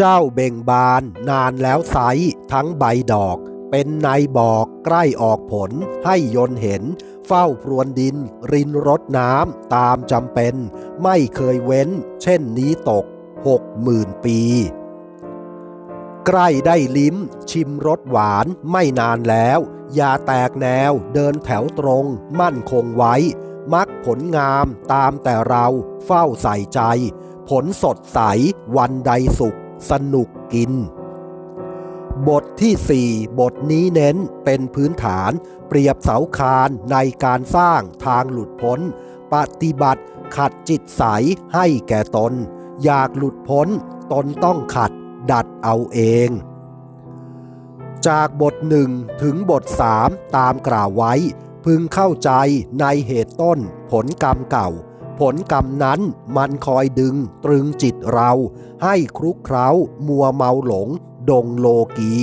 เจ้าเบ่งบานนานแล้วไซทั้งใบดอก เป็นในบอกใกล้ออกผลให้ยนเห็น เฝ้าพรวนดิน รินรดน้ำตามจำเป็น ไม่เคยเว้น เช่นนี้ตกหกหมื่นปี ใกล้ได้ลิ้ม ชิมรสหวานไม่นานแล้ว อย่าแตกแนวเดินแถวตรง มั่นคงไว้ มักผลงามตามแต่เราเฝ้าใส่ใจ ผลสดใสวันใดสุข สนุกกิน บทที่ 4 บทนี้เน้นเป็นพื้นฐาน เปรียบเสาคานในการสร้างทางหลุดพ้น ปฏิบัติขัดจิตใสให้แก่ตน อยากหลุดพ้นตนต้องขัดดัดเอาเอง จากบทหนึ่งถึงบทสามตามกล่าวไว้ พึงเข้าใจในเหตุต้นผลกรรมเก่า ผลกรรมนั้นมันคอยดึงตรึงจิตเรา ให้ครุกเคล้า มัวเมาหลง ดงโลกี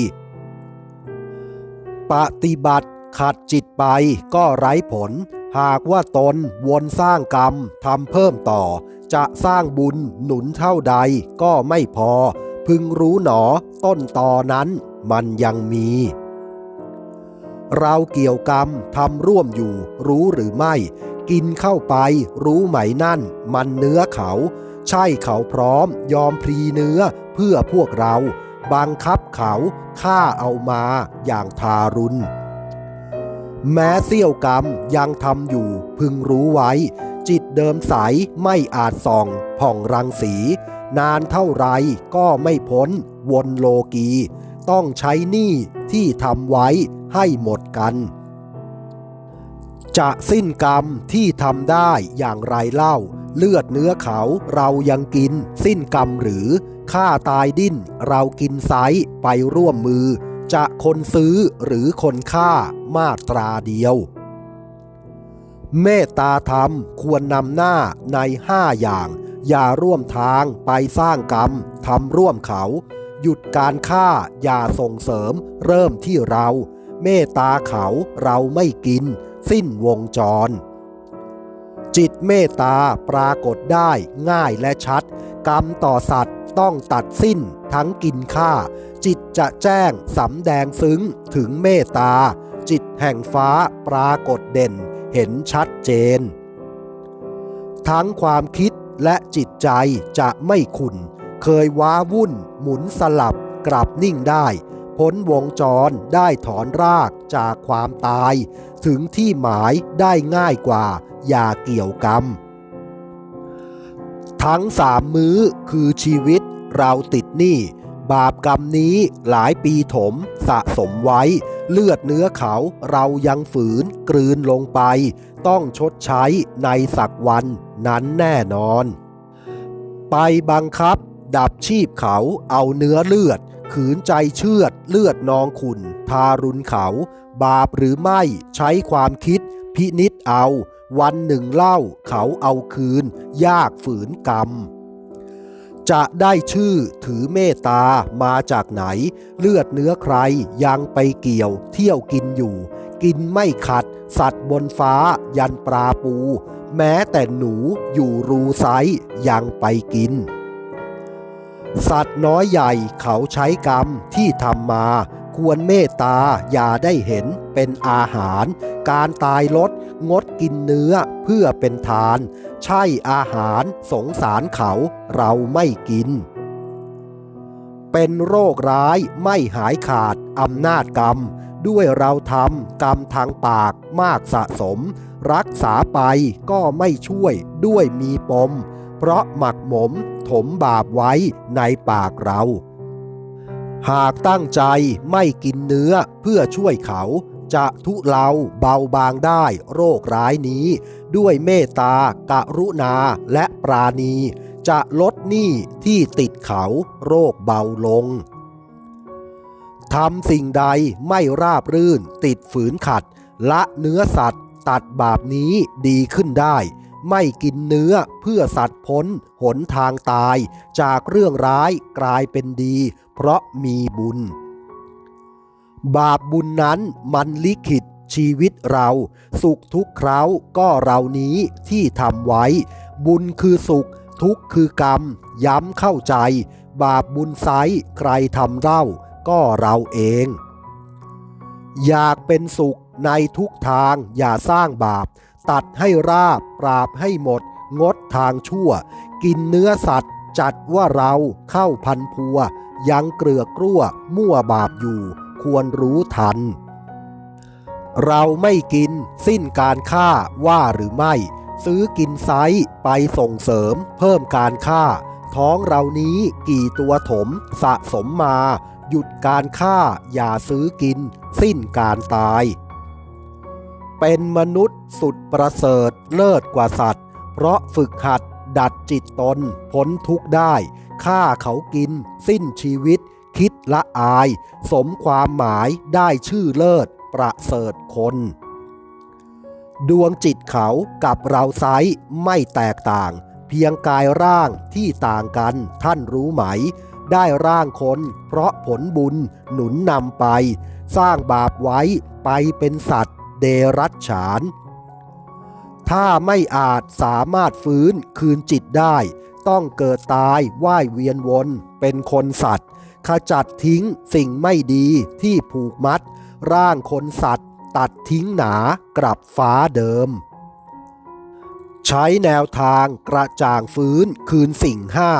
ปฏิบัติขัดจิตไปก็ไร้ผล หากว่าตนวนสร้างกรรมทำเพิ่มต่อ จะสร้างบุญหนุนเท่าใดก็ไม่พอ พึงรู้หนอต้นตอนั้นมันยังมี เราเกี่ยวกรรมทำร่วมอยู่รู้หรือไม่ กินเข้าไป รู้ไหมนั่น มันเนื้อเขา ใช่เขาพร้อม ยอมพรีเนื้อเพื่อพวกเรา บังคับเขาฆ่าเอามาอย่างทารุณ แม้เสี้ยวกรรมยังทำอยู่พึงรู้ไว้ จิตเดิมใสไม่อาจส่องผ่องรังสี นานเท่าไรก็ไม่พ้น วนโลกี ต้องใช้หนี้ที่ทำไว้ให้หมดกัน จะสิ้นกรรมที่ทำได้อย่างไรเล่า เลือดเนื้อเขาเรายังกิน สิ้นกรรมหรือฆ่าตายดิ้น เรากินไซไปร่วมมือ จะคนซื้อหรือคนฆ่ามาตราเดียว เมตตาธรรมควรนำหน้าในห้าอย่าง อย่าร่วมทางไปสร้างกรรมทำร่วมเขา หยุดการฆ่าอย่าส่งเสริม เริ่มที่เรา เมตตาเขาเราไม่กิน สิ้นวงจร จิตเมตตาปรากฏได้ง่ายและชัด กรรมต่อสัตว์ต้องตัดสิ้นทั้งกินฆ่า จิตจะแจ้งสำแดงซึ้งถึงเมตตา จิตแห่งฟ้าปรากฏเด่นเห็นชัดเจน ทั้งความคิดและจิตใจจะไม่ขุนเคยว้าวุ่นหมุนสลับกลับนิ่งได้ พ้นวงจรได้ถอนรากจากความตาย ถึงที่หมายได้ง่ายกว่า อย่าเกี่ยวกรรม ทั้งสามมื้อคือชีวิตเราติดหนี้บาปกรรมนี้หลายปีถมสะสมไว้ เลือดเนื้อเขาเรายังฝืนกลืนลงไป ต้องชดใช้ในสักวันนั้นแน่นอน ไปบังคับ ดับชีพเขาเอาเนื้อเลือด ขืนใจเชือดเลือดนองขุนทารุณเขา บาปหรือไม่ใช้ความคิด พินิษเอา วันหนึ่งเล่าเขาเอาคืน ยากฝืนกรรม จะได้ชื่อถือเมตตามาจากไหน เลือดเนื้อใครยังไปเกี่ยว เที่ยวกินอยู่ กินไม่ขัด สัตว์บนฟ้ายันปลาปู แม้แต่หนูอยู่รูไซยังไปกิน สัตว์น้อยใหญ่เขาใช้กรรมที่ทำมา ควรเมตตาอย่าได้เห็นเป็นอาหาร การตายลดงดกินเนื้อเพื่อเป็นทาน ใช่อาหารสงสารเขาเราไม่กิน เป็นโรคร้ายไม่หายขาดอำนาจกรรม ด้วยเราทำกรรมทางปากมากสะสม รักษาไปก็ไม่ช่วยด้วยมีปม เพราะหมักหมม ถมบาปไว้ในปากเรา หากตั้งใจไม่กินเนื้อเพื่อช่วยเขาจะทุเลาเบาบางได้โรคร้ายนี้ ด้วยเมตตากรุณาและปราณี จะลดหนี้ที่ติดเขาโรคเบาลงทำสิ่งใดไม่ราบรื่นติดฝืนขัด ละเนื้อสัตว์ ตัดบาปนี้ดีขึ้นได้ ไม่กินเนื้อเพื่อสัตว์พ้น หนทางตาย จากเรื่องร้ายกลายเป็นดี เพราะมีบุญ บาปบุญนั้นมันลิขิตชีวิตเรา สุขทุกคราวก็เรานี้ที่ทำไว้ บุญคือสุข ทุกคือกรรม ย้ำเข้าใจ บาปบุญไซใครทำเล่า ก็เราเอง อยากเป็นสุขในทุกทางอย่าสร้างบาป ตัดให้ราบ ปราบให้หมด งดทางชั่ว กินเนื้อสัตว์ จัดว่าเราเข้าพันพัว ยังเกลือกลั้ว มั่วบาปอยู่ ควรรู้ทัน เราไม่กิน สิ้นการฆ่าว่าหรือไม่ ซื้อกินไซส์ไปส่งเสริม เพิ่มการฆ่า ท้องเรานี้กี่ตัวถม สะสมมา หยุดการฆ่า อย่าซื้อกิน สิ้นการตาย เป็นมนุษย์สุดประเสริฐเลิศกว่าสัตว์ เพราะฝึกหัดดัดจิตตนพ้นทุกข์ได้ฆ่าเขากิน สิ้นชีวิต คิดละอาย สมความหมายได้ชื่อเลิศประเสริฐคน ดวงจิตเขากับเราไซไม่แตกต่าง เพียงกายร่างที่ต่างกันท่านรู้ไหม ได้ร่างคน เพราะผลบุญหนุนนำไป สร้างบาปไว้ไปเป็นสัตว์ เดรัจฉาน ถ้าไม่อาจสามารถฟื้นคืนจิตได้ ต้องเกิดตายว่ายเวียนวน เป็นคนสัตว์ ขจัดทิ้งสิ่งไม่ดีที่ผูกมัด ร่างคนสัตว์ ตัดทิ้งหนากลับฟ้าเดิม ใช้แนวทางกระจ่างฟื้นคืนสิ่งห้า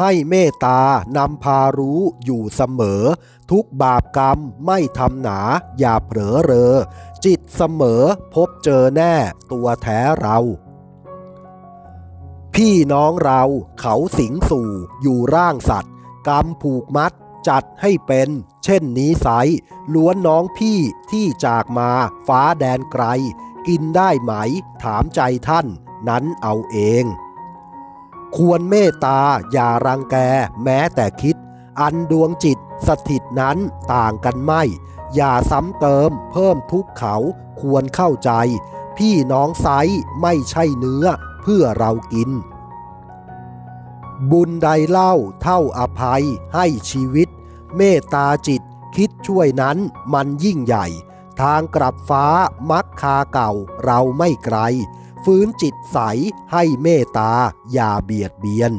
ให้เมตตานำพารู้อยู่เสมอ ทุกบาปกรรมไม่ทำหนาอย่าเผลอเรอ จิตเสมอพบเจอแน่ตัวแท้เรา พี่น้องเราเขาสิงสู่อยู่ร่างสัตว์ กรรมผูกมัดจัดให้เป็น เช่นนี้ไซล้วนน้องพี่ที่จากมาฟ้าแดนไกล กินได้ไหมถามใจท่าน นั้นเอาเอง ควรเมตตาอย่ารังแกแม้แต่คิด อันดวงจิตสถิตนั้นต่างกันไม่ อย่าซ้ำเติมเพิ่มทุกข์เขาควรเข้าใจ พี่น้องไซไม่ใช่เนื้อเพื่อเรากิน บุญใดเล่าเท่าอภัยให้ชีวิต เมตตาจิตคิดช่วยนั้นมันยิ่งใหญ่ ทางกลับฟ้ามักคาเก่าเราไม่ไกล ฟื้นจิตใสให้เมตตาอย่าเบียดเบียน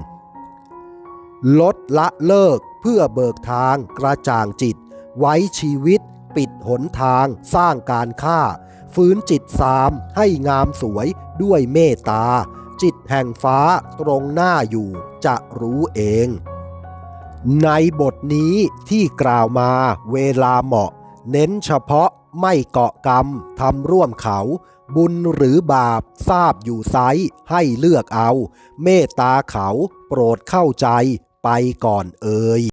ลดละเลิกเพื่อเบิกทางกระจ่างจิต ไว้ชีวิต ปิดหนทางสร้างการฆ่า ฟื้นจิตสามให้งามสวยด้วยเมตตา จิตแห่งฟ้าตรงหน้าอยู่จะรู้เอง ในบทนี้ที่กล่าวมาเวลาเหมาะ เน้นเฉพาะ ไม่เกาะกรรมทำร่วมเขา บุญหรือบาปทราบอยู่ไซสให้เลือกเอา เมตตาเขาโปรดเข้าใจไปก่อนเอ่ย